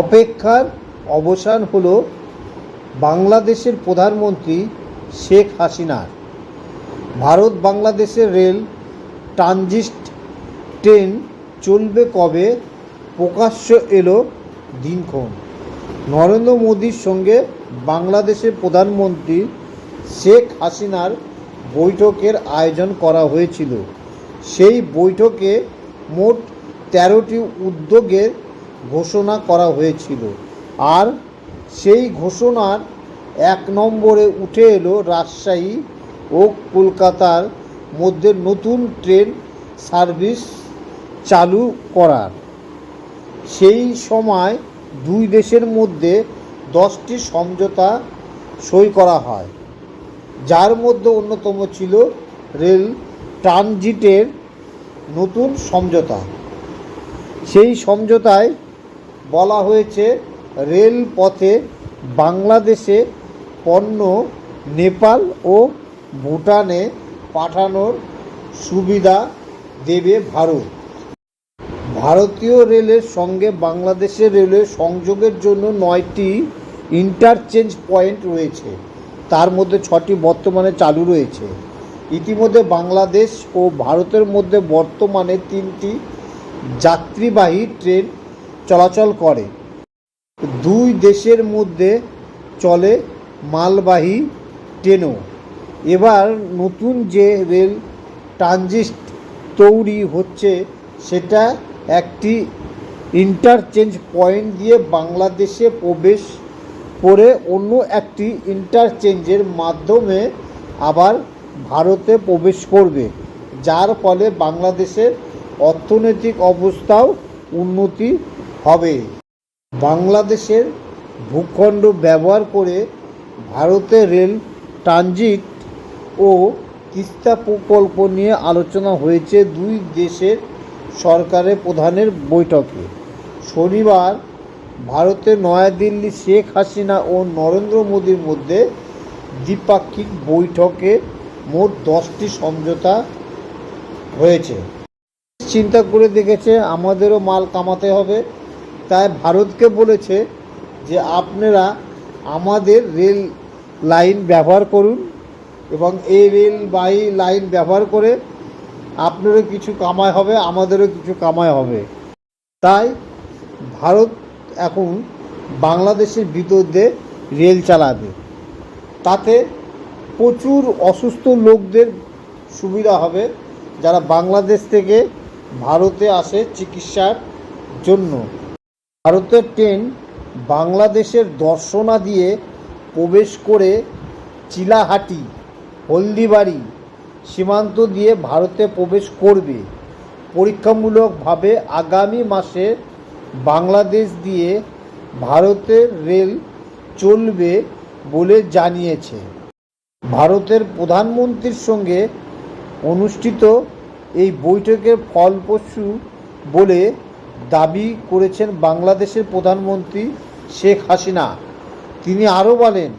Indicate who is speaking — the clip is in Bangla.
Speaker 1: অপেক্ষার অবসান হলো বাংলাদেশের প্রধানমন্ত্রী শেখ হাসিনার। ভারত বাংলাদেশের রেল ট্রানজিট ট্রেন চলবে কবে? প্রকাশ্য এলো দিনক্ষণ। নরেন্দ্র মোদীর সঙ্গে বাংলাদেশের প্রধানমন্ত্রী শেখ হাসিনার বৈঠকের আয়োজন করা হয়েছিল। সেই বৈঠকে মোট তেরোটি উদ্যোগের ঘোষণা করা হয়েছিল। আর সেই ঘোষণার এক নম্বরে উঠে এলো রাজশাহী ও কলকাতার মধ্যে নতুন ট্রেন সার্ভিস চালু করার। সেই সময় দুই দেশের মধ্যে দশটি সমঝোতা সই করা হয়, যার মধ্যে অন্যতম ছিল রেল ট্রানজিটের নতুন সমঝোতা। সেই সমঝোতায় বলা হয়েছে, রেলপথে বাংলাদেশে পণ্য নেপাল ও ভুটানে পাঠানোর সুবিধা দেবে ভারত। ভারতীয় রেলের সঙ্গে বাংলাদেশের রেলের সংযোগের জন্য নয়টি ইন্টারচেঞ্জ পয়েন্ট রয়েছে। তার মধ্যে ছটি বর্তমানে চালু রয়েছে। ইতিমধ্যে বাংলাদেশ ও ভারতের মধ্যে বর্তমানে তিনটি যাত্রীবাহী ট্রেন চলাচল করে। দুই দেশের মধ্যে চলে মালবাহী ট্রেনও। এবার নতুন যে রেল ট্রানজিট তৈরি হচ্ছে, সেটা একটি ইন্টারচেঞ্জ পয়েন্ট দিয়ে বাংলাদেশে প্রবেশ করে অন্য একটি ইন্টারচেঞ্জের মাধ্যমে আবার ভারতে প্রবেশ করবে, যার ফলে বাংলাদেশের অর্থনৈতিক অবস্থাও উন্নতি হবে। বাংলাদেশের ভূখণ্ড ব্যবহার করে ভারতে রেল ট্রানজিট ও তিস্তা প্রকল্প নিয়ে আলোচনা হয়েছে দুই দেশের সরকারের প্রধানের বৈঠকে। শনিবার ভারতের নয়াদিল্লি শেখ হাসিনা ও নরেন্দ্র মোদীর মধ্যে দ্বিপাক্ষিক বৈঠকে মোট দশটি সমঝোতা হয়েছে। চিন্তা করে দেখেছে, আমাদেরও মাল কামাতে হবে। তাই ভারতকে বলেছে যে আপনারা আমাদের রেল লাইন ব্যবহার করুন এবং এই রেল বাই লাইন ব্যবহার করে আপনারও কিছু কামাই হবে, আমাদেরও কিছু কামাই হবে। তাই ভারত এখন বাংলাদেশের ভিতর দিয়ে রেল চালাবে। তাতে প্রচুর অসুস্থ লোকদের সুবিধা হবে যারা বাংলাদেশ থেকে ভারতে আসে চিকিৎসার জন্য। ভারতের ট্রেন বাংলাদেশের দর্শনা দিয়ে প্রবেশ করে চিলাহাটি, হলদিবাড়ি সীমান্ত দিয়ে ভারতে প্রবেশ করবে। পরীক্ষামূলকভাবে আগামী মাসে বাংলাদেশ দিয়ে ভারতের রেল চলবে বলে জানিয়েছে। ভারতের প্রধানমন্ত্রীর সঙ্গে অনুষ্ঠিত এই বৈঠকের ফলপ্রসূ বলে দাবি করেছেন বাংলাদেশের প্রধানমন্ত্রী শেখ হাসিনা। তিনি আরও বলেন